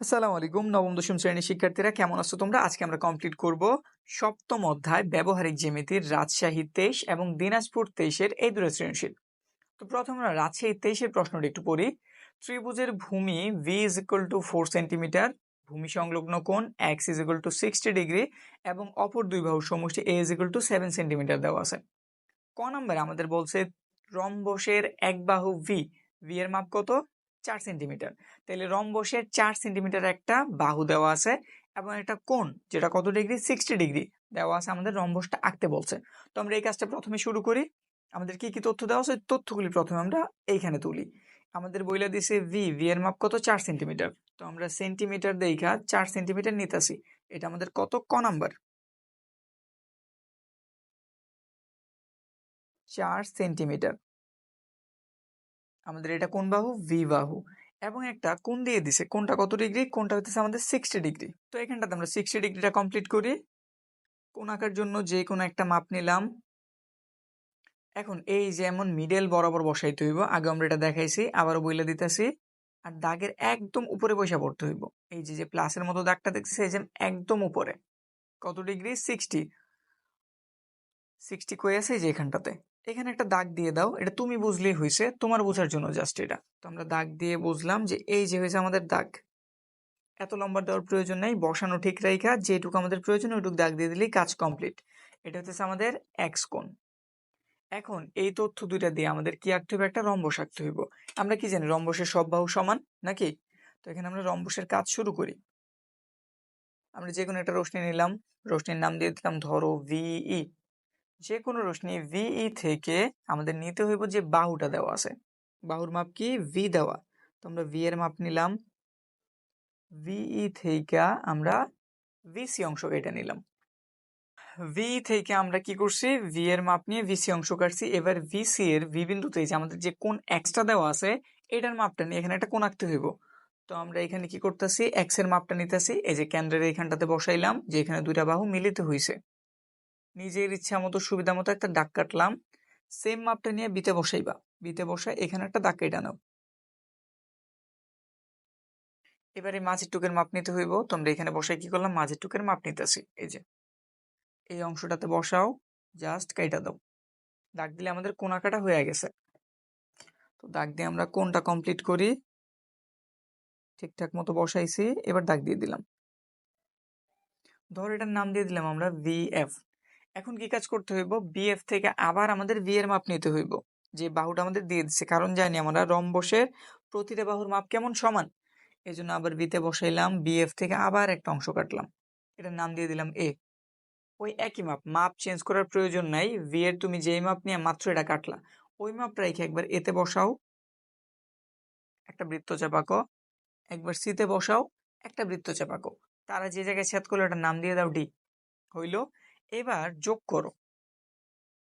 আসসালামু আলাইকুম। নবম, দশম শ্রেণির শিক্ষার্থীরা কেমন আছো তোমরা? আজকে আমরা কমপ্লিট করব সপ্তম অধ্যায়, ব্যবহারিক জ্যামিতির রাজশাহী তেইশ এবং দিনাজপুর তেইশের এই দুটো সৃজনশীল। তো প্রথমে আমরা রাজশাহী তেইশের প্রশ্নটি একটু পড়ি। ত্রিভুজের ভূমি B is equal to four centimetre ভূমি সংলগ্ন কোণ X is equal to sixty degree এবং অপর দুই বাহু সমষ্টি A is equal to seven centimetre দেওয়া আছে। ক নম্বরে আমাদের বলছে রম্বসের এক বাহু ভি ভি এর মাপ কত? চার সেন্টিমিটার। তাহলে রম্বসের চার সেন্টিমিটার একটা বাহু দেওয়া আছে এবং একটা কোণ যেটা কত ডিগ্রি? সিক্সটি ডিগ্রি দেওয়া আছে আমাদের রম্বসটা আঁকতে বলছে। তো আমরা এই কাজটা প্রথমে শুরু করি। আমাদের কি কি তথ্য দেওয়া আছে? তথ্যগুলি প্রথমে আমরা এইখানে তুলি। আমাদের বইলা দিছে ভি ভি এর মাপ কত? চার সেন্টিমিটার। তো আমরা সেন্টিমিটার দেখা চার সেন্টিমিটার নিতেছি। এটা আমাদের কত? ক নাম্বার। চার সেন্টিমিটার। আমাদের এটা কোন বাহু? ভি বাহু। এবং একটা কোন দিয়ে দিছে। কোনটা কত ডিগ্রি? কোনটা হচ্ছে আমাদের সিক্সটি ডিগ্রি। তো এখানটাতে আমরা সিক্সটি ডিগ্রিটা কমপ্লিট করি। কোন আঁকার জন্য যে কোনো একটা মাপ নিলাম। এখন এই যেমন মিডল বরাবর বসাইতে হইব। আগে আমরা এটা দেখাইছি, আবারও বইলে দিতেছি। আর দাগের একদম উপরে বসা পড়তে হইব। এই যে যে প্লাসের মতো দাগটা দেখছে এই যে একদম উপরে। কত ডিগ্রি? সিক্সটি সিক্সটি কয়ে আছে? যে এখানটাতে। এখানে একটা দাগ দিয়ে দাও, এটা তুমি বুঝলেই হয়েছে তোমার বোঝার জন্য জাস্ট এটা। তো আমরা দাগ দিয়ে বুঝলাম যে এই যে হয়েছে আমাদের দাগ। এত লম্বা দেওয়ার প্রয়োজন নেই, বসানো ঠিক রাইখা, যেটুকু আমাদের প্রয়োজন ওইটুকু দাগ দিয়ে দিলেই কাজ কমপ্লিট এটা হচ্ছে আমাদের এক্স কোণ। এখন এই তথ্য দুইটা দিয়ে আমাদের কি আঁকতে হবে একটা রম্বস আঁকতে হইব। আমরা কি জানি, রম্বসের সব বাহু সমান নাকি? তো এখানে আমরা রম্বসের কাজ শুরু করি। আমরা যে কোনো একটা রশ্মি নিলাম, রশ্মির নাম দিয়ে দিলাম ধরো ভিই যে কোনো রশ্মি ভিই থেকে আমাদের নিতে হইব যে বাহুটা দেওয়া আছে। বাহুর মাপ কি? ভি দেওয়া। তো আমরা ভি এর মাপ নিলাম। ভিই থেকে আমরা ভিসি অংশ এটা নিলাম। ভি থেকে আমরা কি করছি? ভি এর মাপ নিয়ে ভিসি অংশ কাটছি। এবার ভিসি এর ভি বিন্দুতে যে আমাদের যে কোন এক্সটা দেওয়া আছে, এটার মাপটা নিয়ে এখানে একটা কোন আঁকতে হইব। তো আমরা এখানে কি করতেছি? এক্সের মাপটা নিতেছি। এই যে কেন্দ্রের এইখানটাতে বসাইলাম যে এখানে দুইটা বাহু মিলিত হয়েছে নিজের ইচ্ছা মতো, সুবিধা মতো একটা দাগ কাটলাম। সেম মাপটা নিয়ে বিতে বসাইবা। বিতে বসায় এখানে একটা দাগ কেটে নাও। এবারে মাঝের টুকের মাপ নিতে হইব। তোমরা এখানে বসাই কি করলাম? মাঝের টুকের মাপ নিতেছি। এই যে, এই অংশটাতে বসাও। জাস্ট কাইটা দাও। দাগ দিলে আমাদের কোনাকাটা হয়ে গেছে। তো দাগ দিয়ে আমরা কোনটা কমপ্লিট করি? ঠিকঠাক মতো বসাইছি। এবার দাগ দিয়ে দিলাম। ধর এটার নাম দিয়ে দিলাম আমরা ভিএফ এখন কি কাজ করতে হইব? বিএফ থেকে আবার আমাদের ভি এর মাপ নিতে হইব। যে বাহুটা আমাদের দিয়ে দিচ্ছে কারণ জানি আমরা রম রম্বসের প্রতিটা বাহুর মাপ কেমন সমান। এই জন্য আবার বিতে বসাইলাম বিএফ থেকে আবার একটা অংশ কাটলাম। এটার নাম দিয়ে দিলাম এ ওই একই মাপ মাপ চেঞ্জ করার প্রয়োজন নাই। ভি এর তুমি যেই মাপ নিয়ে মাত্র এটা কাটলা, ওই মাপটা রেখে একবার এতে বসাও। একটা বৃত্ত চাপাকো, একবার সিতে বসাও, একটা বৃত্ত চাপাকো। তারা যে জায়গায় ছেদ করল, এটার নাম দিয়ে দাও ডি হইল এবার যোগ করো।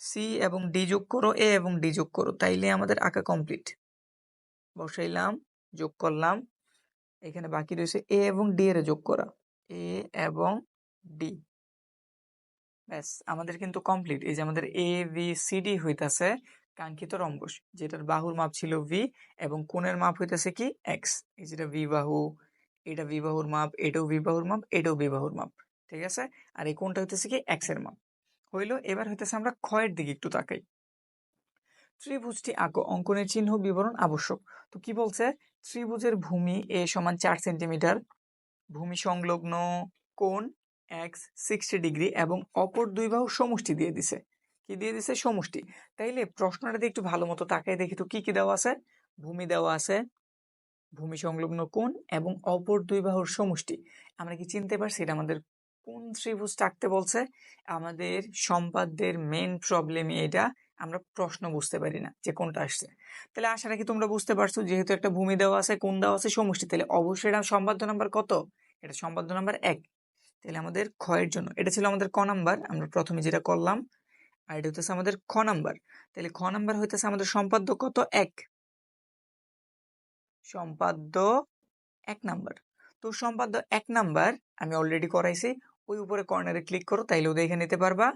সি এবং ডি যোগ করো এ এবং ডি যোগ করো, তাইলে আমাদের আঁকা কমপ্লিট বসাইলাম, যোগ করলাম, এখানে বাকি রয়েছে এ এবং ডি এর যোগ করা। এ এবং ডি ব্যাস, আমাদের কিন্তু কমপ্লিট এই যে আমাদের এ ভি সি ডি হইতাছে কাঙ্ক্ষিত রম্বস, যেটার বাহুর মাপ ছিল ভি এবং কোণের মাপ হইতাছে কি? এক্স এই যেটা ভি বাহু এটা ভি বাহুর মাপ, এটাও ভি বাহুর মাপ, এটাও ভি বাহুর মাপ। ঠিক আছে? আর এই কোনটা হইতেছে কি এক্সের মাপ হইল, এবার হইতেছে আমরা ক্ষয়ের দিকে একটু তাকাই। ত্রিভুজটি আঁকো অঙ্কনের চিহ্ন, বিবরণ আবশ্যক। তো কি বলছে? ত্রিভুজের ভূমি এ সমান চার সেন্টিমিটার, ভূমি সংলগ্ন কোণ এক্স সিক্সটি ডিগ্রি এবং অপর দুই বাহু সমষ্টি দিয়ে দিছে। কি দিয়ে দিছে? সমষ্টি। তাইলে প্রশ্নটা দিয়ে একটু ভালো মতো তাকাই দেখি তো কি কি দেওয়া আছে? ভূমি দেওয়া আছে, ভূমি সংলগ্ন কোণ এবং অপর দুই বাহুর সমষ্টি। আমরা কি চিনতে পারছি? এটা আমাদের কোন ত্রিভুজ আঁকতে বলছে? আমাদের সম্পাদ্যের মেন প্রবলেম এটা, আমরা প্রশ্ন বুঝতে পারি না যে কোনটা আসছে। তাহলে আশা রাখি তোমরা বুঝতে পারছ, যেহেতু একটা ভূমি দেওয়া আছে কোন দেওয়া আছে, সমষ্টি, তাহলে অবশ্যই এটা সম্পাদ্য নাম্বার কত? এটা সম্পাদ্য নাম্বার এক। তাহলে আমাদের ক্ষয়ের জন্য, এটা ছিল আমাদের ক নাম্বার আমরা প্রথমে যেটা করলাম, আর এটা হতেছে আমাদের খ নাম্বার তাহলে খ নাম্বার হইতেছে আমাদের সম্পাদ্য কত? এক। সম্পাদ্য এক নাম্বার তো সম্পাদ্য এক নাম্বার আমি অলরেডি করাইছি ওই উপরে কর্নারে ক্লিক করো তাইলেও দেখে নিতে পারবা।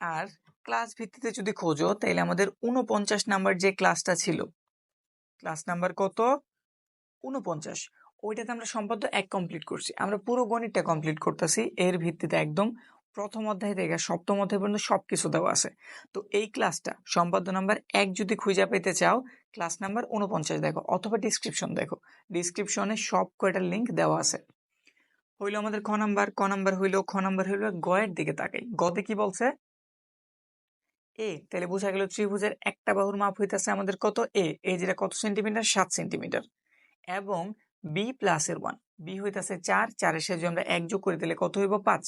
আর ক্লাস ভিত্তিতে যদি খোঁজো, তাইলে আমাদের উনপঞ্চাশ নাম্বার যে ক্লাসটা ছিল ক্লাস নাম্বার কত? উনপঞ্চাশ ওইটাতে আমরা সম্পাদ্য এক কমপ্লিট করছি। আমরা পুরো গণিতটা কমপ্লিট করতেছি। এর ভিত্তিতে একদম প্রথম অধ্যায় থেকে সপ্তম অধ্যায় পর্যন্ত সব কিছু দেওয়া আছে। তো এই ক্লাসটা সম্পাদ্য নাম্বার এক যদি খুঁজে পেতে চাও ক্লাস নাম্বার উনপঞ্চাশ দেখো, অথবা ডিসক্রিপশন দেখো। ডিসক্রিপশনে সব কয়টার লিঙ্ক দেওয়া আছে। হইল আমাদের খ নাম্বার, ক নাম্বার হইল, খ নাম্বার হইল গয়ের দিকে তাকাই। গতে কি বলছে? এ তাহলে বোঝা গেল ত্রিভুজের একটা বাহুর মাপ হইতেছে আমাদের কত? এ এ যেটা কত সেন্টিমিটার? সাত সেন্টিমিটার। এবং বি প্লাসের ওয়ান বি হইতেছে চার চারের সাথে আমরা এক যোগ করে দিলে কত হইব? পাঁচ।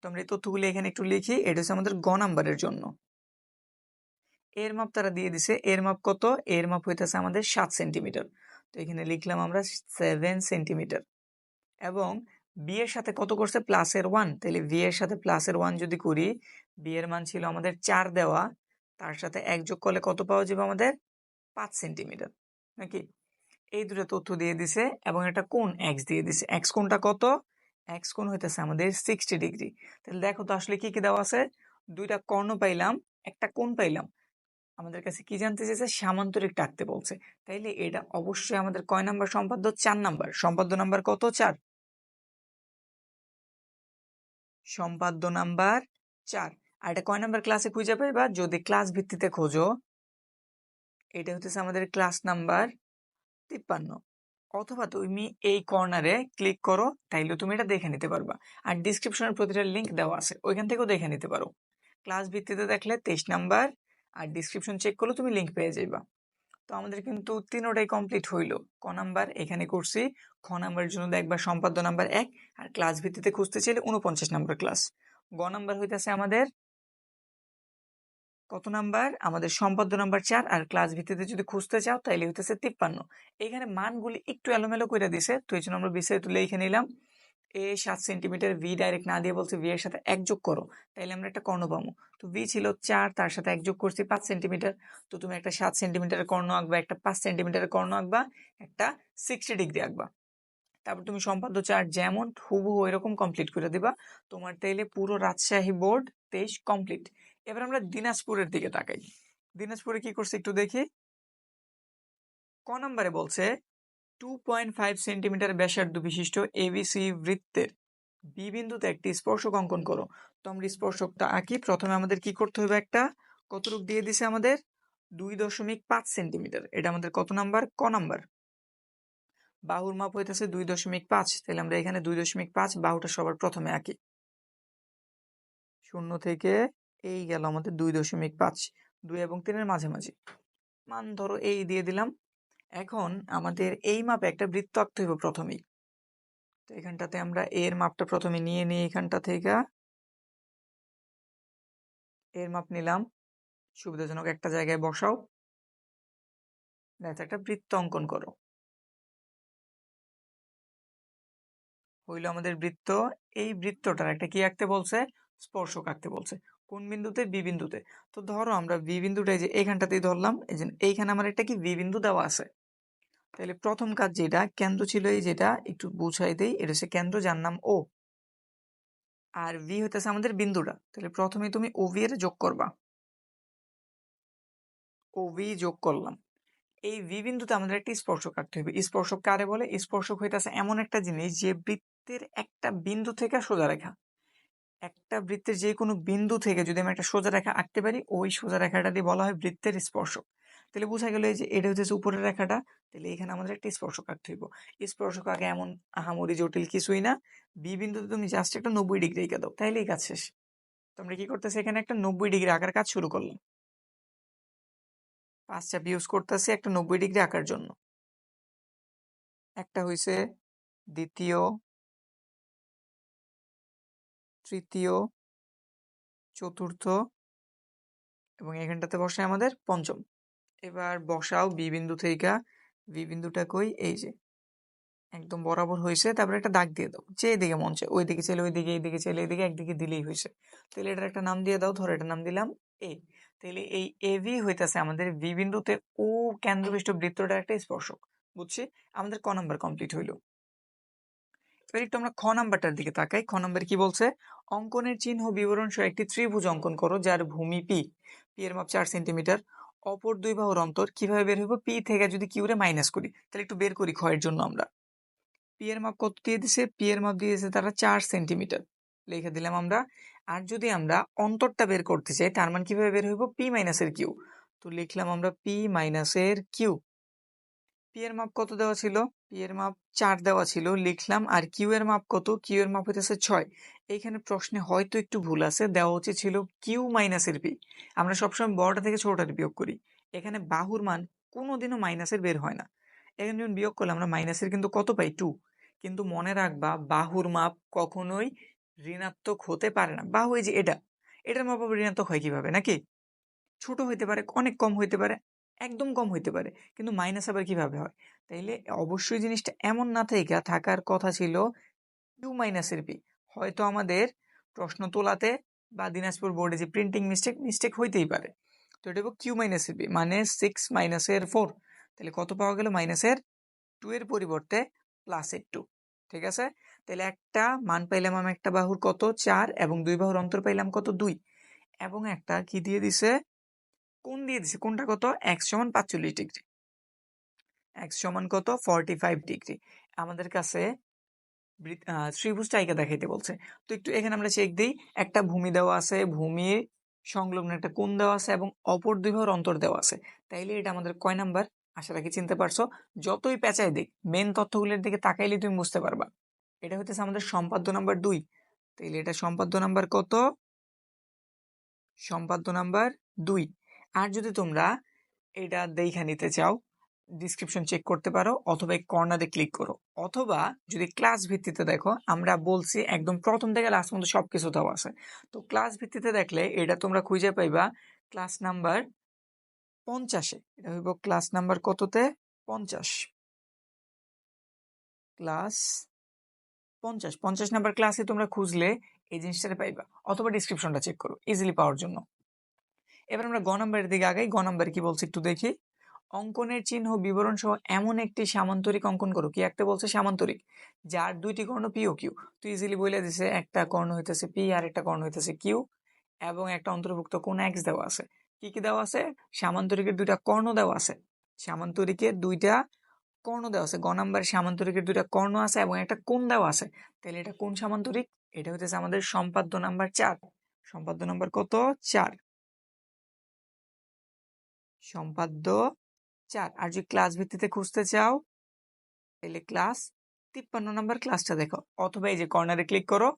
তো আমরা এই তথ্যগুলো এখানে একটু লিখি, এটা হচ্ছে আমাদের গ নাম্বারের জন্য। এর মাপ তারা দিয়ে দিছে, এর মাপ কত? এর মাপ হইতেছে আমাদের সাত সেন্টিমিটার। তো এখানে লিখলাম আমরা সেভেন সেন্টিমিটার। এবং বি এর সাথে কত করছে? প্লাসের ওয়ান তাহলে বি এর সাথে প্লাসের ওয়ান যদি করি বি এর মান ছিল আমাদের চার দেওয়া, তার সাথে এক যোগ করলে কত পাওয়া যাবে আমাদের? পাঁচ সেন্টিমিটার নাকি? এই দুটো তথ্য দিয়ে দিছে এবং এটা কোন এক্স দিয়ে দিছে? এক্স কোনটা কত? এক্স কোন হইতেছে আমাদের সিক্সটি ডিগ্রি তাহলে দেখো তো আসলে কি কি দেওয়া আছে? দুইটা কর্ণ পাইলাম, একটা কোন পাইলাম। আমাদের কাছে কি জানতে চাইছে? সামান্তরিক টাকতে বলছে। তাইলে এটা অবশ্যই আমাদের কয় নাম্বার সম্পাদ্য? চার নাম্বার। সম্পাদ্য নাম্বার কত? চার। সম্পাদ্য নাম্বার চার। আর এটা কয় নাম্বার ক্লাসে খুঁজে পাইবা? যদি ক্লাস ভিত্তিতে খোঁজো, এটা হচ্ছে আমাদের ক্লাস নাম্বার তিপ্পান্ন। অথবা তুমি এই কর্নারে ক্লিক করো, তাইলে তুমি এটা দেখে নিতে পারবা। আর ডিসক্রিপশনের প্রতিটা লিঙ্ক দেওয়া আছে, ওইখান থেকেও দেখে নিতে পারো। ক্লাস ভিত্তিতে দেখলে তেইশ নাম্বার, আর ডিসক্রিপশন চেক করলে তুমি লিঙ্ক পেয়ে যাইবা। তো আমাদের কিন্তু তিনোটাই কমপ্লিট হইল। ক নাম্বার এখানে করছি, খ নাম্বারের জন্য দেখবা সম্পাদ্য নাম্বার এক, আর ক্লাস ভিত্তিতে খুঁজতে চাইলে উনপঞ্চাশ নাম্বার ক্লাস গ নাম্বার হইতেছে আমাদের কত নাম্বার? আমাদের সম্পাদ্য নাম্বার চার, আর ক্লাস ভিত্তিতে যদি খুঁজতে চাও তাইলে হইতেছে তিপ্পান্ন। এখানে মানগুলি একটু এলোমেলো করে দিছে, তো এই জন্য আমরা বিস্তারিত লিখে নিলাম। এ সাত সেন্টিমিটার ভি ডাইরেক্ট না দিয়ে বলছে ভি এর সাথে এক যোগ করো, তাইলে আমরা একটা কর্ণ পাবো। তো ভি ছিল চার, তার সাথে এক যোগ করছি পাঁচ সেন্টিমিটার। তো তুমি একটা সাত সেন্টিমিটারের কর্ণ আঁকবা, একটা পাঁচ সেন্টিমিটারের কর্ণ আঁকবা, একটা সিক্সটি ডিগ্রি আঁকবা। তারপর তুমি সম্পাদ্য চার যেমন হুবহু এরকম কমপ্লিট করে দিবা। তোমার তাইলে পুরো রাজশাহী বোর্ড তেইশ কমপ্লিট এবার আমরা দিনাজপুরের দিকে তাকাই। দিনাজপুরে কি করছে একটু দেখি? ক নম্বরে বলছে টু পয়েন্ট ফাইভ সেন্টিমিটার ব্যাসার্ধ বিশিষ্ট এবিসি বৃত্তের বি বিন্দুতে একটি স্পর্শক অঙ্কন করো। তো আমরা স্পর্শকটা আঁকি। প্রথমে আমাদের কি করতে হবে একটা? কতটুক দিয়ে দিছে আমাদের? দুই দশমিক পাঁচ সেন্টিমিটার এটা আমাদের কত নাম্বার? ক নাম্বার। বাহুর মাপ হইতেছে দুই দশমিক পাঁচ। তাহলে আমরা এখানে দুই দশমিক পাঁচ বাহুটা সবার প্রথমে আঁকি। শূন্য থেকে এই গেল আমাদের দুই দশমিক পাঁচ। দুই এবং তিনের মাঝামাঝি। মান ধরো এই দিয়ে দিলাম। এখন আমাদের এই মাপে একটা বৃত্ত আঁকতে হইব প্রথমেই। তো এখানটাতে আমরা এর মাপটা প্রথমে নিয়ে নিই এখানটা থেকে। এর মাপ নিলাম। সুবিধাজনক একটা জায়গায় বসাও। একটা বৃত্ত অঙ্কন করো। হইল আমাদের বৃত্ত। এই বৃত্তটার একটা কি আঁকতে বলছে? স্পর্শক আঁকতে বলছে। কোন বিন্দুতে? বি বিন্দুতে। তো ধরো আমরা বি বিন্দুটা যে এইখানটাতেই ধরলাম। এই যে এইখানে আমার একটা কি? বি বিন্দু দেওয়া আছে। তাহলে প্রথম কাজ যেটা, কেন্দ্র ছিল এই যেটা, একটু বুঝাই দেই, এটা হচ্ছে কেন্দ্র, যার নাম ও আর ভি হইতেছে আমাদের বিন্দুটা তাহলে প্রথমে তুমি ও ভি এর যোগ করবা। ও ভি যোগ করলাম। এই ভি বিন্দুতে আমাদের একটা স্পর্শক আঁকতে হবে স্পর্শক কারে বলে? স্পর্শক হইতেছে এমন একটা জিনিস যে বৃত্তের একটা বিন্দু থেকে সোজা রেখা। একটা বৃত্তের যে কোনো বিন্দু থেকে যদি আমি একটা সোজা রেখা আঁকতে পারি, ওই সোজা রেখাটা দিয়ে বলা হয় বৃত্তের স্পর্শক। তাহলে বোঝা গেল যে এটা হচ্ছে উপরের রেখাটা, তাহলে এখানে আমাদের একটা স্পর্শক আঁকতে হইব। স্পর্শক আগে এমন আহামরি জটিল কিছুই না। বি বিন্দুতে তুমি জাস্ট একটা নব্বই ডিগ্রি এঁকে দাও, তাইলেই কাজ শেষ। তোমরা কি করতেছে? এখানে একটা নব্বই ডিগ্রি আঁকার কাজ শুরু করলাম পাঁচ চাপ ইউজ করতেছি একটা নব্বই ডিগ্রি আঁকার জন্য। একটা হইছে দ্বিতীয়, তৃতীয়, চতুর্থ এবং এখানটাতে বসে আমাদের পঞ্চম। এবার বসাও বি বিন্দু থেকে বি বিন্দুটা কই? এই যে। একদম বরাবর হয়েছে। তারপরে একটা দাগ দিয়ে দাও। যে দিকে মন চায় ওই দিকে ছেলে ওই দিকে এই দিকে ছেলে এইদিকে একদিকে দিলেই হয়েছে। তাহলে এটার একটা নাম দিয়ে দাও। ধরো এটা নাম দিলাম এ তাহলে এই এ ভি হইতেছে আমাদের বি বিন্দুতে ও কেন্দ্রবিষ্ট বৃত্তটার একটা স্পর্শক, বুঝছি? আমাদের ক নাম্বার কমপ্লিট হইল। এবার একটু আমরা খ নাম্বারটার দিকে তাকাই। খ নাম্বার কি বলছে? অঙ্কনের চিহ্ন বিবরণ সহ একটি ত্রিভুজ অঙ্কন করো, যার ভূমি পি পি এর মাপ চার সেন্টিমিটার। অপর দুই বাহুর অন্তর কীভাবে বের হইব? পি থেকে যদি কিউরে মাইনাস করি, তাহলে একটু বের করি ক্ষয়ের জন্য আমরা। পি এর মাপ কত দিয়ে দিছে? পি এর মাপ দিয়ে দিছে তারা চার সেন্টিমিটার লিখে দিলাম আমরা। আর যদি আমরা অন্তরটা বের করতে চাই, তার মান কীভাবে বের হইব? পি মাইনাসের কিউ তো লিখলাম আমরা পি মাইনাসের কিউ পি এর মাপ কত দেওয়া ছিল? পি এর মাপ চার দেওয়া ছিল। লিখলাম আর কিউ এর মাপ কত? কিউ এর মাপ হইতেছে ছয়। এইখানে প্রশ্নে হয়তো একটু ভুল আছে। দেওয়া উচিত ছিল কিউ মাইনাসের পি আমরা সবসময় বড়টা থেকে ছোটটা বিয়োগ করি। এখানে বাহুর মান কোনোদিনও মাইনাসের বের হয় না। এখানে যখন বিয়োগ করলে আমরা মাইনাসের কিন্তু কত পাই? টু কিন্তু মনে রাখবা, বাহুর মাপ কখনোই ঋণাত্মক হতে পারে না। বাহু এই যে এটা। এটার মাপ ঋণাত্মক হয় কীভাবে? নাকি? ছোট হইতে পারে, অনেক কম হইতে পারে। একদম কম হইতে পারে। কিন্তু মাইনাস আবার কীভাবে হয়? তাইলে অবশ্যই জিনিসটা এমন না থেকে থাকার কথা ছিল কিউ মাইনাসের পি হয়তো আমাদের প্রশ্ন তোলাতে বা দিনাজপুর বোর্ডে যে প্রিন্টিং মিস্টেক মিস্টেক হইতেই পারে। তো এটা হলো কিউ মাইনাসের পি মানে সিক্স মাইনাসের ফোর তাহলে কত পাওয়া গেল? মাইনাসের টু এর পরিবর্তে প্লাসের টু ঠিক আছে? তাহলে একটা মান পাইলাম আমি একটা বাহুর কত? চার এবং দুই বাহুর অন্তর পাইলাম কত? দুই। এবং একটা কি দিয়ে দিছে? কোন দিয়ে দিছে? কোনটা কত? এক্স সমান পাঁচচল্লিশ ডিগ্রি। এক্স সমান কত? Forty five degree. আমাদের কাছে ত্রিভুজটা এঁকে দেখাইতে বলছে। তো একটু এখানে আমরা চেক দিই। একটা ভূমি দেওয়া আছে, ভূমি সংলগ্ন একটা কোণ দেওয়া আছে এবং অপর দুই বাহুর অন্তর দেওয়া আছে। তাইলে এটা আমাদের কয় নাম্বার? আশা রাখি চিনতে পারছ। যতই পেঁচাই দিক মেন তথ্যগুলোর দিকে তাকাইলে তুমি বুঝতে পারবা। এটা হইতেছে আমাদের সম্পাদ্য নাম্বার দুই। তাইলে এটা সম্পাদ্য নাম্বার কত? সম্পাদ্য নাম্বার দুই। আর যদি তোমরা এটা দেখা নিতে চাও ডিসক্রিপশন চেক করতে পারো অথবা এই কর্নারে ক্লিক করো। অথবা যদি ক্লাস ভিত্তিতে দেখো, আমরা বলছি একদম প্রথম থেকে লাস্ট পর্যন্ত সবকিছু দেওয়া আছে। তো ক্লাস ভিত্তিতে দেখলে এটা তোমরা খুঁজে পাইবা ক্লাস নাম্বার পঞ্চাশে। এটা হইব ক্লাস নাম্বার কততে? পঞ্চাশ। ক্লাস পঞ্চাশ। পঞ্চাশ নাম্বার ক্লাসে তোমরা খুঁজলে এই জিনিসটা পাইবা। অথবা ডিসক্রিপশনটা চেক করো ইজিলি পাওয়ার জন্য। এবার আমরা গ নাম্বারের দিকে আগাই। গ নাম্বার কি বলছে একটু দেখি। অঙ্কনের চিহ্ন বিবরণ সহ এমন একটি সামান্তরিক অঙ্কন করো। কি একটা বলছে? সামান্তরিক। যার দুইটি কর্ণ পি ও কিউ তো ইজিলি বলে দিছে, একটা কর্ণ হইতেছে পি আর একটা কর্ণ হইতেছে কিউ এবং একটা অন্তর্ভুক্ত কোন এক্স দেওয়া আছে। কি কি দেওয়া আছে? সামান্তরিকের দুইটা কর্ণ দেওয়া আছে। সামান্তরিকের দুইটা কর্ণ দেওয়া আছে। গ নাম্বার সামান্তরিকের দুইটা কর্ণ আছে এবং একটা কোণ দেওয়া আছে। তাহলে এটা কোন সামান্তরিক? এটা হইতেছে আমাদের সম্পাদ্য নাম্বার চার। সম্পাদ্য নাম্বার কত? চার। সম্পাদ্য। চার, আর যদি ক্লাস ভিত্তিতে খুঁজতে চাও, তাহলে ক্লাস তিপ্পান্ন নম্বর ক্লাসটা দেখো, অথবা এই যে কর্নারে ক্লিক করো,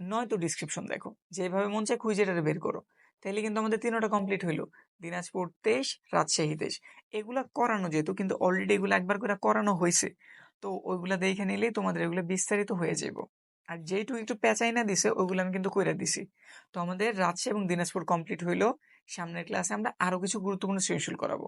নয়তো ডিসক্রিপশন দেখো, যেভাবে মন চায় খুঁজে এটা বের করো। তাহলে কিন্তু আমাদের তিনটা কমপ্লিট হইল, দিনাজপুর তেইশ, রাজশাহী তেইশ। এগুলা করানো যেহেতু, কিন্তু অলরেডি এগুলো একবার করে করানো হয়েছে তো ওইগুলা দেখে নিলেই তোমাদের এগুলো বিস্তারিত হয়ে যাব আর যেইটুকু একটু পেঁচাই না দিছে, ওইগুলো আমি কিন্তু কইরা দিছি। তো আমাদের রাজশাহী এবং দিনাজপুর কমপ্লিট হইল। সামনের ক্লাসে আমরা আরও কিছু গুরুত্বপূর্ণ সৃজনশীল করাবো।